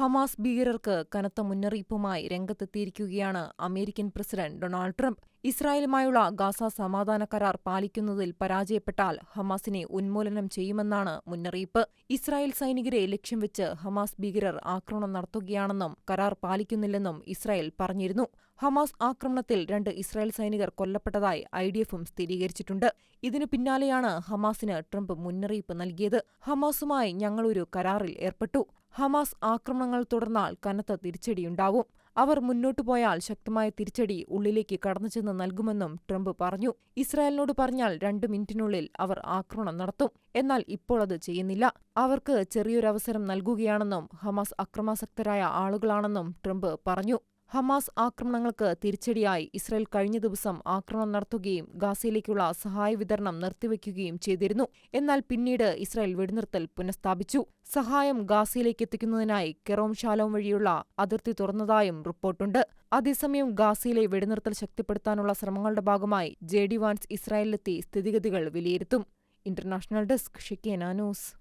Hamas ഭീകരർക്ക് കനത്ത മുന്നറിയിപ്പുമായി രംഗത്തെത്തിയിരിക്കുകയാണ് അമേരിക്കൻ പ്രസിഡന്റ് ഡൊണാൾഡ് ട്രംപ്. ഇസ്രായേലുമായുള്ള ഗാസ സമാധാന കരാർ പാലിക്കുന്നതിൽ പരാജയപ്പെട്ടാൽ ഹമാസിനെ ഉന്മൂലനം ചെയ്യുമെന്നാണ് മുന്നറിയിപ്പ്. ഇസ്രായേൽ സൈനികരെ ലക്ഷ്യം വെച്ച് ഹമാസ് ഭീകരർ ആക്രമണം നടത്തുകയാണെന്നും കരാർ പാലിക്കുന്നില്ലെന്നും ഇസ്രായേൽ പറഞ്ഞിരുന്നു. ഹമാസ് ആക്രമണത്തിൽ രണ്ട് ഇസ്രായേൽ സൈനികർ കൊല്ലപ്പെട്ടതായി ഐ ഡി എഫും സ്ഥിരീകരിച്ചിട്ടുണ്ട്. ഇതിനു പിന്നാലെയാണ് ഹമാസിന് ട്രംപ് മുന്നറിയിപ്പ് നൽകിയത്. ഹമാസുമായി ഞങ്ങളൊരു കരാറിൽ ഏർപ്പെട്ടു. ഹമാസ് ആക്രമണങ്ങൾ തുടർന്നാൽ കനത്ത തിരിച്ചടിയുണ്ടാവും അവർ മുന്നോട്ടു പോയാൽ ശക്തമായ തിരിച്ചടി ഉള്ളിലേക്ക് കടന്നുചെന്ന് നൽകുമെന്നും ട്രംപ് പറഞ്ഞു. ഇസ്രായേലിനോട് പറഞ്ഞാൽ രണ്ട് മിനിറ്റിനുള്ളിൽ അവർ ആക്രമണം നടത്തും. എന്നാൽ ഇപ്പോൾ അത് ചെയ്യുന്നില്ല. അവർക്ക് ചെറിയൊരവസരം നൽകുകയാണെന്നും ഹമാസ് അക്രമാസക്തരായ ആളുകളാണെന്നും ട്രംപ് പറഞ്ഞു. ഹമാസ് ആക്രമണങ്ങൾക്ക് തിരിച്ചടിയായി ഇസ്രയേൽ കഴിഞ്ഞ ദിവസം ആക്രമണം നടത്തുകയും ഗാസയിലേക്കുള്ള സഹായ വിതരണം നിർത്തിവെക്കുകയും ചെയ്തിരുന്നു. എന്നാൽ പിന്നീട് ഇസ്രയേൽ വെടിനിർത്തൽ പുനഃസ്ഥാപിച്ചു. സഹായം ഗാസയിലേക്ക് എത്തിക്കുന്നതിനായി കെറോം ശാലോം വഴിയുള്ള അതിർത്തി തുറന്നതായും റിപ്പോർട്ടുണ്ട്. അതേസമയം ഗാസയിലെ വെടിനിർത്തൽ ശക്തിപ്പെടുത്താനുള്ള ശ്രമങ്ങളുടെ ഭാഗമായി ജെ ഡി വാൻസ് ഇസ്രായേലിലെത്തി സ്ഥിതിഗതികൾ വിലയിരുത്തും. ഇന്റർനാഷണൽ ഡെസ്ക് ഷിക്കേന ന്യൂസ്.